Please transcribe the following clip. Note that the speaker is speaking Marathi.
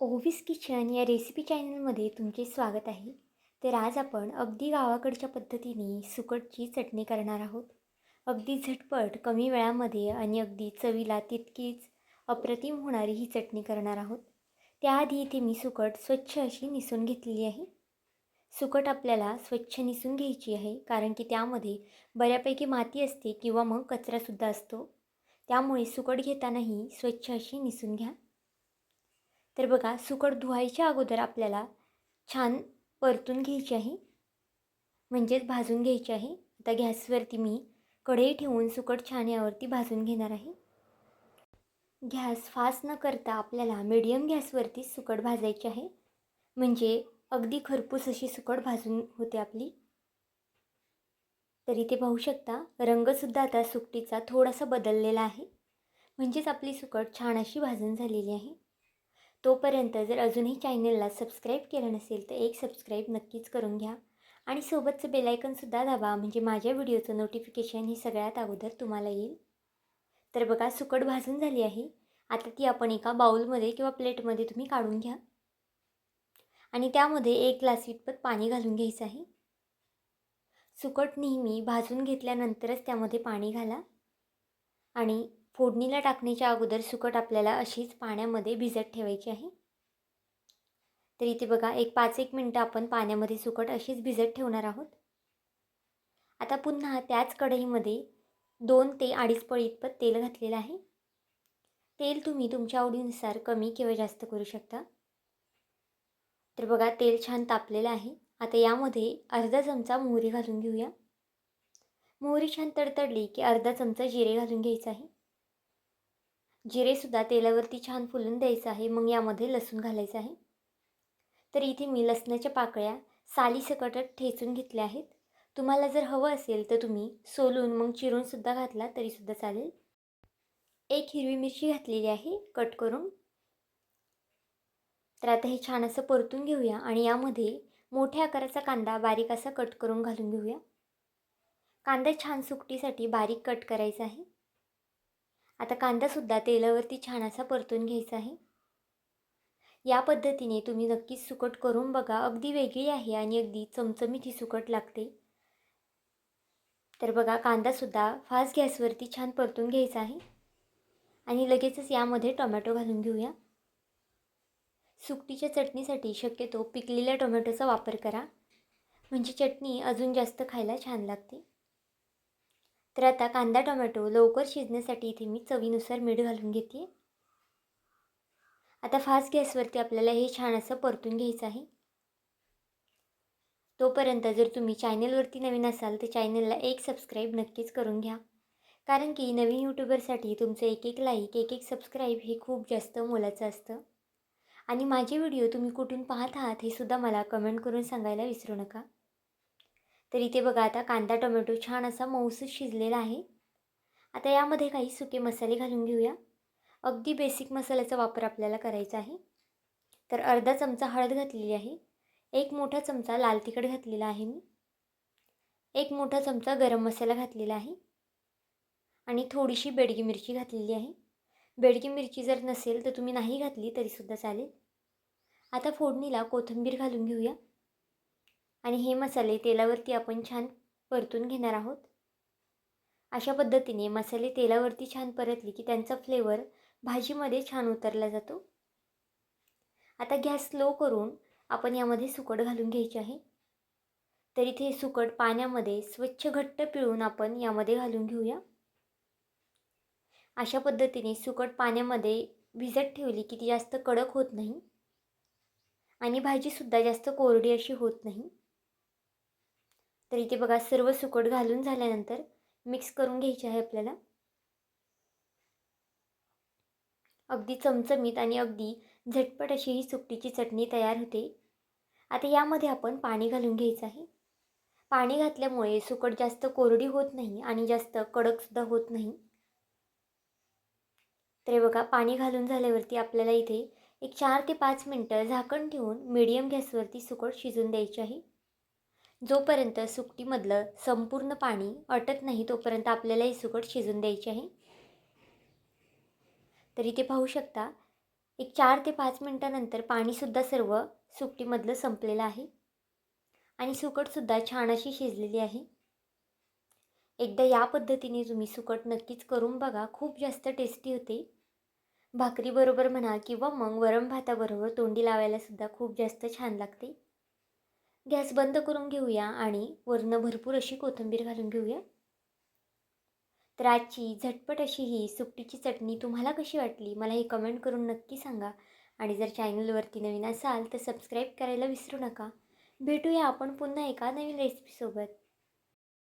ओव्हिस किचन या रेसिपी चॅनलमध्ये तुमचे स्वागत आहे. तर आज आपण अगदी गावाकडच्या पद्धतीने सुकटची चटणी करणार आहोत. अगदी झटपट कमी वेळामध्ये आणि अगदी चवीला तितकीच अप्रतिम होणारी ही चटणी करणार आहोत. त्याआधी इथे मी सुकट स्वच्छ अशी निसून घेतलेली आहे. सुकट आपल्याला स्वच्छ निसून घ्यायची आहे कारण की त्यामध्ये बऱ्यापैकी माती असते किंवा मग कचरासुद्धा असतो. त्यामुळे सुकट घेतानाही स्वच्छ अशी निसून घ्या. तर बघा सुकट धुवायच्या अगोदर आपल्याला छान परतून घ्यायची आहे. म्हणजेच भाजून घ्यायची आहे. आता गॅसवरती मी कढई ठेवून सुकट छान यावरती भाजून घेणार आहे. गॅस फास्ट न करता आपल्याला मिडियम गॅसवरती सुकट भाजायची आहे. म्हणजे अगदी खरपूस अशी सुकट भाजून होते आपली. तरी ते पाहू शकता रंगसुद्धा आता सुकटीचा थोडासा बदललेला आहे. म्हणजेच आपली सुकट छान अशी भाजून झालेली आहे. तोपर्यंत जर अजूनही चॅनलला सबस्क्राईब केलं नसेल तर एक सबस्क्राईब नक्कीच करून घ्या. आणि सोबतचं बेलायकनसुद्धा दाबा म्हणजे माझ्या व्हिडिओचं नोटिफिकेशन हे सगळ्यात अगोदर तुम्हाला येईल. तर बघा सुकट भाजून झाली आहे. आता ती आपण एका बाऊलमध्ये किंवा प्लेटमध्ये तुम्ही काढून घ्या. आणि त्यामध्ये एक ग्लास इतपत पाणी घालून घ्यायचं आहे. सुकट नेहमी भाजून घेतल्यानंतरच त्यामध्ये पाणी घाला. आणि फोडणीला टाकण्याच्या अगोदर सुकट आपल्याला अशीच पाण्यामध्ये भिजत ठेवायची आहे. तर इथे बघा एक पाच एक मिनटं आपण पाण्यामध्ये सुकट अशीच भिजत ठेवणार आहोत. आता पुन्हा त्याच कढईमध्ये दोन ते अडीच पळी इतपत तेल घातलेलं आहे. तेल तुम्ही तुमच्या आवडीनुसार कमी किंवा जास्त करू शकता. तर बघा तेल छान तापलेलं आहे. आता यामध्ये अर्धा चमचा मोहरी घालून घेऊया. मोहरी छान तडतडली की अर्धा चमचा जिरे घालून घ्यायचं आहे. जिरेसुद्धा तेलावरती छान फुलून द्यायचं आहे. मग यामध्ये लसूण घालायचं आहे. तर इथे मी लसणाच्या पाकळ्या सालीसकटत ठेचून घेतल्या आहेत. तुम्हाला जर हवं असेल तर तुम्ही सोलून मग चिरूनसुद्धा घातला तरीसुद्धा चालेल. एक हिरवी मिरची घातलेली आहे. कट करून. तर आता हे छान असं परतून घेऊया आणि यामध्ये मोठ्या आकाराचा कांदा बारीक असा कट करून घालून घेऊया. कांदा छान सुकटीसाठी बारीक कट करायचा आहे. आता कांदासुद्धा तेलावरती छान असा परतून घ्यायचा आहे. या पद्धतीने तुम्ही नक्कीच सुकट करून बघा. अगदी वेगळी आहे आणि अगदी चमचमीत ही सुकट लागते. तर बघा कांदासुद्धा फास्ट गॅसवरती छान परतून घ्यायचा आहे. आणि लगेचच यामध्ये टोमॅटो घालून घेऊया. सुकटीच्या चटणीसाठी शक्यतो पिकलेल्या टोमॅटोचा वापर करा. म्हणजे चटणी अजून जास्त खायला छान लागते. तर आता कांदा टोमॅटो लवकर शिजण्यासाठी इथे मी चवीनुसार मीठ घालून घेते. आता फास्ट गॅसवरती आपल्याला हे छान असं परतून घ्यायचं आहे. तोपर्यंत जर तुम्ही चॅनलवरती नवीन असाल तर चॅनलला एक सबस्क्राईब नक्कीच करून घ्या. कारण की नवीन यूट्यूबरसाठी तुमचं एक एक लाईक एक एक सबस्क्राईब हे खूप जास्त मोलाचं असतं. आणि माझे व्हिडिओ तुम्ही कुठून पाहत आहात हे सुद्धा मला कमेंट करून सांगायला विसरू नका. तर इथे बघा आता कांदा टोमॅटो छान असा मऊसूत शिजलेला आहे. आता यामध्ये काही सुके मसाले घालून घेऊया. अगदी बेसिक मसाल्याचा वापर आपल्याला करायचा आहे. तर अर्धा चमचा हळद घातलेली आहे. एक मोठा चमचा लाल तिखट घातलेला आहे मी. एक मोठा चमचा गरम मसाला घातलेला आहे. आणि थोडीशी बेडगी मिरची घातलेली आहे. बेडगी मिरची जर नसेल तर तुम्ही नाही घातली तरीसुद्धा चालेल. आता फोडणीला कोथिंबीर घालून घेऊया. आणि हे मसाले तेलावरती आपण छान परतून घेणार आहोत. अशा पद्धतीने मसाले तेलावरती छान परतले की त्यांचा फ्लेवर भाजीमध्ये छान उतरला जातो. आता गॅस स्लो करून आपण यामध्ये सुकट घालून घ्यायची आहे. तर इथे सुकट पाण्यामध्ये स्वच्छ घट्ट पिळून आपण यामध्ये घालून घेऊया. अशा पद्धतीने सुकट पाण्यामध्ये भिजत ठेवली की ती जास्त कडक होत नाही. आणि भाजीसुद्धा जास्त कोरडी अशी होत नाही. तर इथे बघा सर्व सुकट घालून झाल्यानंतर मिक्स करून घ्यायचे आहे आपल्याला. अगदी चमचमीत आणि अगदी झटपट अशी ही सुकटीची चटणी तयार होते. आता यामध्ये आपण पाणी घालून घ्यायचं आहे. पाणी घातल्यामुळे सुकट जास्त कोरडी होत नाही आणि जास्त कडकसुद्धा होत नाही. तर बघा पाणी घालून झाल्यावरती आपल्याला इथे एक चार ते पाच मिनटं झाकण ठेवून मीडियम गॅसवरती सुकट शिजून द्यायची आहे. जोपर्यंत सुकटीमधलं संपूर्ण पाणी अटत नाही तोपर्यंत आपल्याला ही सुकट शिजून द्यायची आहे. तर इथे पाहू शकता एक चार ते पाच मिनटानंतर पाणीसुद्धा सर्व सुकटीमधलं संपलेलं आहे. आणि सुकटसुद्धा छान अशी शिजलेली आहे. एकदा या पद्धतीने तुम्ही सुकट नक्कीच करून बघा खूप जास्त टेस्टी होते. भाकरीबरोबर म्हणा किंवा मग वरण भाताबरोबर तोंडी लावायलासुद्धा खूप जास्त छान लागते. गॅस बंद करून घेऊया आणि वरनं भरपूर अशी कोथिंबीर घालून घेऊया. तर आजची झटपट अशी ही सुकटीची चटणी तुम्हाला कशी वाटली मला हे कमेंट करून नक्की सांगा. आणि जर चॅनलवरती नवीन असाल तर सबस्क्राईब करायला विसरू नका. भेटूया आपण पुन्हा एका नवीन रेसिपीसोबत